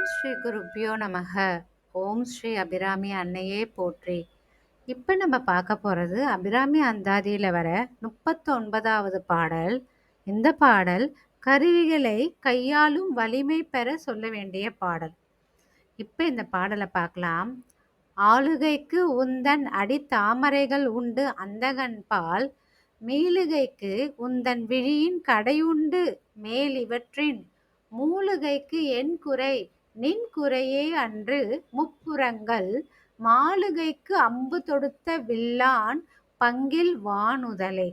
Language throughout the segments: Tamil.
ஓம் ஸ்ரீ குருப்பியோ நமக. ஓம் ஸ்ரீ அபிராமி அன்னையே போற்றி. இப்போ நம்ம பார்க்க போகிறது அபிராமி அந்தாதியில் வர முப்பத்தொன்பதாவது பாடல். இந்த பாடல் கருவிகளை கையாளும் வலிமை பெற சொல்ல வேண்டிய பாடல். இப்போ இந்த பாடலை பார்க்கலாம். ஆளுகைக்கு உந்தன் அடி தாமரைகள் உண்டு அந்தகன் பால். மீளுகைக்கு உந்தன் விழியின் கடையுண்டு மேல் இவற்றின். மூலுகைக்கு என் குறை நின் குறையே அன்று முப்புறங்கள் மாளுகைக்கு அம்பு தொடுத்த வில்லான் பங்கில் வானுதலே.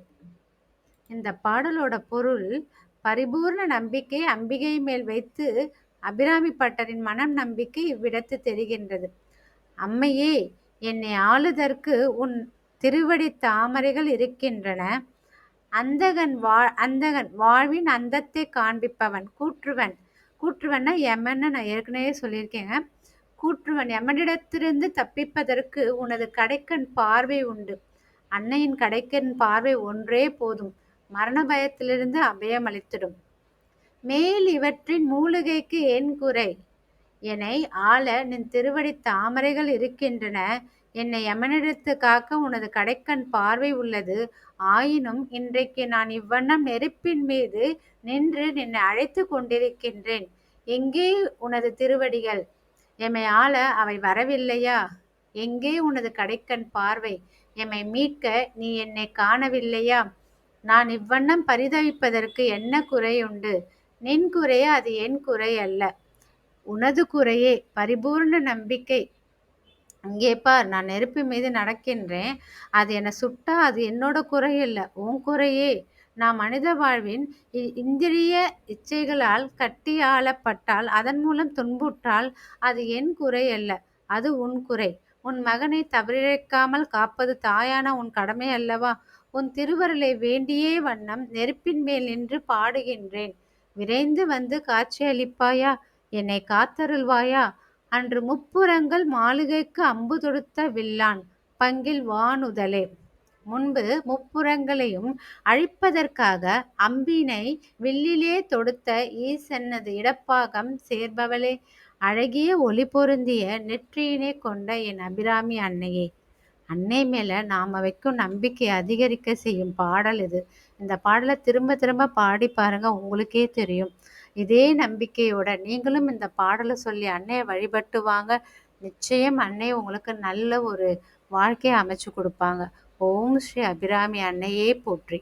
இந்த பாடலோட பொருள் பரிபூர்ண நம்பிக்கை அம்பிகை மேல் வைத்து அபிராமி பட்டரின் மனம் நம்பிக்கை இவ்விடத்து தெரிகின்றது. அம்மையே என்னை ஆளுதற்கு உன் திருவடி தாமரைகள் இருக்கின்றன. அந்தகன் வா அந்தகன் வாழ்வின் அந்தத்தை காண்பிப்பவன் கூற்றுவன். கூற்றுவன்னா எமன்னு நான் ஏற்கனவே சொல்லியிருக்கேங்க. கூற்றுவன் எமனிடத்திலிருந்து தப்பிப்பதற்கு உனது கடைக்கண் பார்வை உண்டு. அன்னையின் கடைக்கண் பார்வை ஒன்றே போதும். மரண பயத்திலிருந்து அபயம் அளித்திடும். மேல் இவற்றின் மூலிகைக்கு என் குறை? என்னை ஆள நின் திருவடி தாமரைகள் இருக்கின்றன. என்னை யமனிடத்து காக்க உனது கடைக்கண் பார்வை உள்ளது. ஆயினும் இன்றைக்கு நான் இவ்வண்ணம் நெருப்பின் மீது நின்று நின்னை அழைத்து கொண்டிருக்கின்றேன். எங்கே உனது திருவடிகள்? எம்மை ஆள அவை வரவில்லையா? எங்கே உனது கடைக்கண் பார்வை? எம்மை மீட்க நீ என்னை காணவில்லையா? நான் இவ்வண்ணம் பரிதவிப்பதற்கு என்ன குறையுண்டு? நின் குறையே அது என் குறை அல்ல. உனது குறையே பரிபூர்ண நம்பிக்கை. இங்கே பார் நான் நெருப்பு மீது நடக்கின்றேன். அது என்னை சுட்டா அது என்னோட குறை இல்லை உன் குறையே. நான் மனித வாழ்வின் இந்திரிய இச்சைகளால் கட்டி ஆளப்பட்டால் அதன் மூலம் துன்புற்றால் அது என் குறை அல்ல அது உன் குறை. உன் மகனை தவறிழைக்காமல் காப்பது தாயான உன் கடமை அல்லவா? உன் திருவருளை வேண்டியே வண்ணம் நெருப்பின் மேல் நின்று பாடுகின்றேன். விரைந்து வந்து காட்சியளிப்பாயா? என்னை காத்தருள்வாயா? அன்று முப்புறங்கள் மாளிகைக்கு அம்பு தொடுத்த வில்லான் பங்கில் வானுதலே. முன்பு முப்புறங்களையும் அழிப்பதற்காக அம்பினை வில்லிலே தொடுத்த ஈசன்னது இடப்பாகம் சேர்பவளே. அழகிய ஒளி பொருந்திய நெற்றியினை கொண்ட என் அபிராமி அன்னையே. அன்னை மேலே நாம வைக்கும் நம்பிக்கை அதிகரிக்க செய்யும் பாடல் இது. இந்த பாடலை திரும்ப திரும்ப பாடி பாருங்கள் உங்களுக்கே தெரியும். இதே நம்பிக்கையோட நீங்களும் இந்த பாடலை சொல்லி அன்னையை வழிபட்டு வாங்க நிச்சயம் அன்னை உங்களுக்கு நல்ல ஒரு வாழ்க்கையை அமைச்சு கொடுப்பாங்க. ஓம் ஸ்ரீ அபிராமி அன்னையே போற்றி.